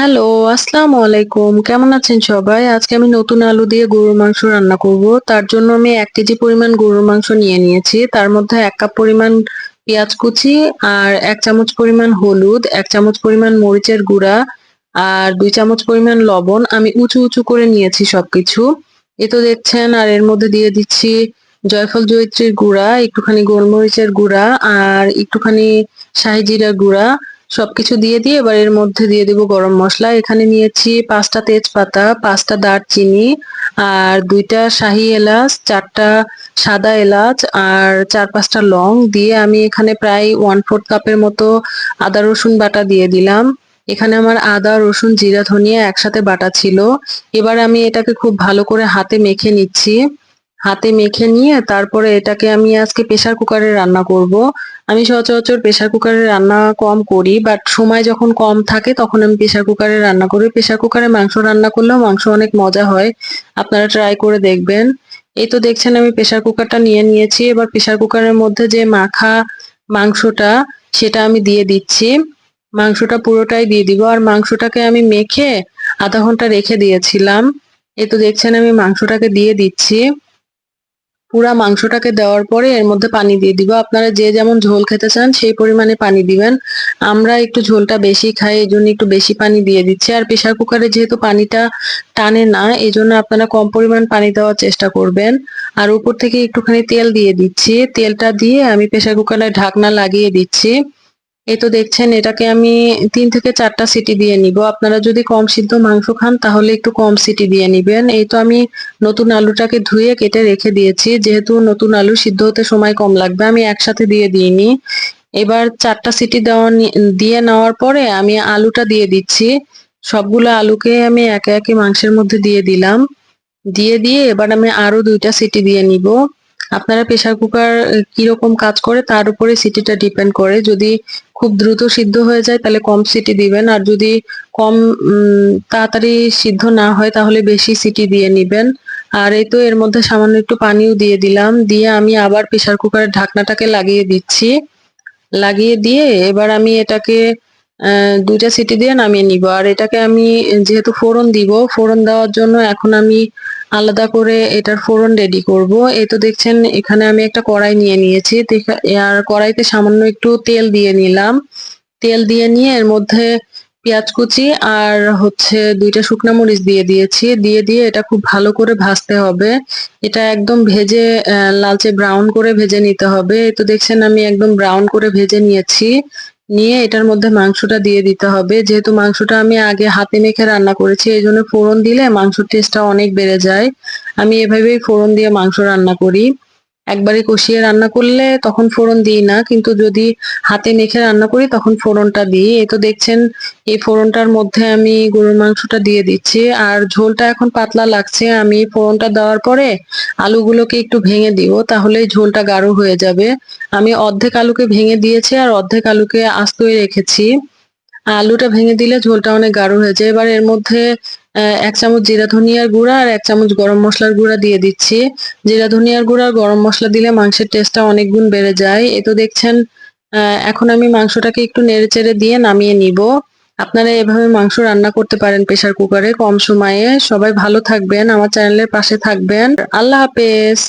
Hello, আসসালামু আলাইকুম। কেমন আছেন সবাই? আজকে আমি নতুন আলু দিয়ে গরুর মাংস রান্না করব। তার জন্য আমি এক কেজি পরিমাণ গরুর মাংস নিয়ে নিয়েছি। তার মধ্যে এক কাপ পরিমাণ পেঁয়াজ কুচি আর এক চামচ পরিমাণ হলুদ, এক চামচ পরিমাণ মরিচের গুঁড়া আর দুই চামচ পরিমাণ লবণ আমি উঁচু, উঁচু করে নিয়েছি সবকিছু। এ তো দেখছেন আর এর মধ্যে দিয়ে দিচ্ছি জয়ফল জয়িত্রীর গুঁড়া, একটুখানি গোলমরিচের গুঁড়া আর একটুখানি শাহি জিরার গুঁড়া সবকিছু দিয়ে দিয়ে এবার এর মধ্যে দিয়ে দেব গরম মশলা। এখানে নিয়েছি পাঁচটা তেজপাতা, পাঁচটা দারচিনি আর দুইটা শাহি এলাচ, চারটা সাদা এলাচ আর চার পাঁচটা লং দিয়ে আমি এখানে প্রায় ওয়ান ফোর্থ কাপের মতো আদা, রসুন বাটা দিয়ে দিলাম। এখানে আমার আদা, রসুন, জিরা, ধনিয়া একসাথে বাটা ছিল। এবার আমি এটাকে খুব ভালো করে হাতে মেখে নিচ্ছি। হাতে মেখে নিয়ে তারপরে এটাকে আমি আজকে প্রেসার কুকারে রান্না করব। আমি সচরাচর প্রেসার কুকারে রান্না কম করি বাট সময় যখন কম থাকে তখন আমি প্রেসার কুকারে রান্না করি। প্রেসার কুকারে মাংস রান্না করলেও মাংস অনেক মজা হয়। আপনারা ট্রাই করে দেখবেন। এই তো দেখছেন আমি প্রেসার কুকারটা নিয়ে নিয়েছি। এবার প্রেসার কুকারের মধ্যে যে মাখা মাংসটা, সেটা আমি দিয়ে দিচ্ছি। মাংসটা পুরোটাই দিয়ে দিব। আর মাংসটাকে আমি মেখে আধা ঘণ্টা রেখে দিয়েছিলাম। এই তো দেখছেন আমি মাংসটাকে দিয়ে দিচ্ছি। পুরা মাংসটাকে দেওয়ার পরে এর মধ্যে পানি দিয়ে দিব। আপনারা যে যেমন ঝোল খেতে চান, সেই পরিমাণে পানি দিবেন। আমরা একটু ঝোলটা বেশি খাই এই জন্য একটু বেশি পানি দিয়ে দিচ্ছি। আর প্রেশার কুকারে যেহেতু পানিটা টানে না এই জন্য আপনারা কম পরিমাণ পানি দেওয়ার চেষ্টা করবেন। আর উপর থেকে একটুখানি তেল দিয়ে দিচ্ছি। তেলটা দিয়ে আমি প্রেশার কুকারে ঢাকনা লাগিয়ে দিচ্ছি। এই তো দেখছেন, এটাকে আমি তিন থেকে চারটা সিটি দিয়ে নিব। আপনারা যদি কম সিদ্ধ মাংস খান, তাহলে একটু কম সিটি দিয়ে নিবেন। এই তো আমি নতুন আলুটাকে ধুয়ে কেটে রেখে দিয়েছি। যেহেতু নতুন আলু সিদ্ধ হতে সময় কম লাগবে, আমি একসাথে দিয়ে দিইনি। এবার চারটা সিটি দেওয়া দিয়ে নেওয়ার পরে আমি আলুটা দিয়ে দিচ্ছি। সবগুলো আলুকে আমি একে একে মাংসের মধ্যে দিয়ে দিলাম। দিয়ে দিয়ে এবার আমি আরও দুইটা সিটি দিয়ে নিব। আপনারা প্রেসার কুকার কীরকম কাজ করে তার উপরে সিটিটা ডিপেন্ড করে। যদি খুব দ্রুত সিদ্ধ হয়ে যায়, তাহলে কম সিটি দিবেন। আর যদি কম তাড়াতাড়ি সিদ্ধ না হয়, তাহলে বেশি সিটি দিয়ে নিবেন। আর এই তো এর মধ্যে সামান্য একটু পানিও দিয়ে দিলাম। দিয়ে আমি আবার প্রেসার কুকারের ঢাকনাটাকে লাগিয়ে দিচ্ছি। লাগিয়ে দিয়ে এবার আমি এটাকে দুইটা সিটি দিয়ে নামিয়ে নিব। আর এটাকে আমি যেহেতু ফোড়ন দিব, ফোড়ন দেওয়ার জন্য এখন আমি আলাদা করে এটার ফোড়ন রেডি করব। এই তো দেখছেন, এখানে আমি একটা কড়াই নিয়ে নিয়েছি। আর কড়াইতে সামান্য একটু তেল দিয়ে নিলাম। তেল দিয়ে নিয়ে এর মধ্যে পেঁয়াজ কুচি আর হচ্ছে দুইটা শুকনা মরিচ দিয়ে দিয়েছি। দিয়ে দিয়ে এটা খুব ভালো করে ভাজতে হবে। এটা একদম ভেজে লালচে ব্রাউন করে ভেজে নিতে হবে। তো দেখছেন, আমি একদম ব্রাউন করে ভেজে নিয়েছি। নিয়ে এটার মধ্যে মাংসটা দিয়ে দিতে হবে। যেহেতু মাংসটা আমি আগে হাতে মেখে রান্না করেছি, এই জন্য ফোড়ন দিলে মাংসর টেস্টটা অনেক বেড়ে যায়। আমি এভাবেই ফোড়ন দিয়ে মাংস রান্না করি। একবারে কষিয়ে রান্না করলে তখন ফোড়ন দিই না, কিন্তু যদি হাতে মেখে রান্না করি তখন ফোড়নটা দিই। এ তো দেখছেন, এই ফোড়নটার মধ্যে আমি গরুর মাংসটা দিয়ে দিচ্ছি। আর ঝোলটা এখন পাতলা লাগছে, আমি ফোড়নটা দেওয়ার পরে আলুগুলোকে একটু ভেঙে দিব, তাহলে ঝোলটা গাঢ় হয়ে যাবে। আমি অর্ধেক আলুকে ভেঙে দিয়েছি আর অর্ধেক আলুকে আস্তই রেখেছি। আলুটা ভেঙে দিলে ঝোলটা অনেক গাঢ় হয়ে যায়। এবার এর মধ্যে এক চামচ জিরা ধনিয়ার গুঁড়া আর এক চামচ গরম মশলার গুঁড়া দিয়ে দিচ্ছি। জিরা ধনিয়ার গুঁড়া আর গরম মশলা দিলে মাংসের টেস্টটা অনেক গুণ বেড়ে যায়। এ তো দেখছেন এখন আমি মাংসটাকে একটু নেড়ে চেড়ে দিয়ে নামিয়ে নিব। আপনারা এভাবে মাংস রান্না করতে পারেন প্রেশার কুকারে কম সময়ে। সবাই ভালো থাকবেন, আমার চ্যানেলের পাশে থাকবেন। আল্লাহ হাফেজ।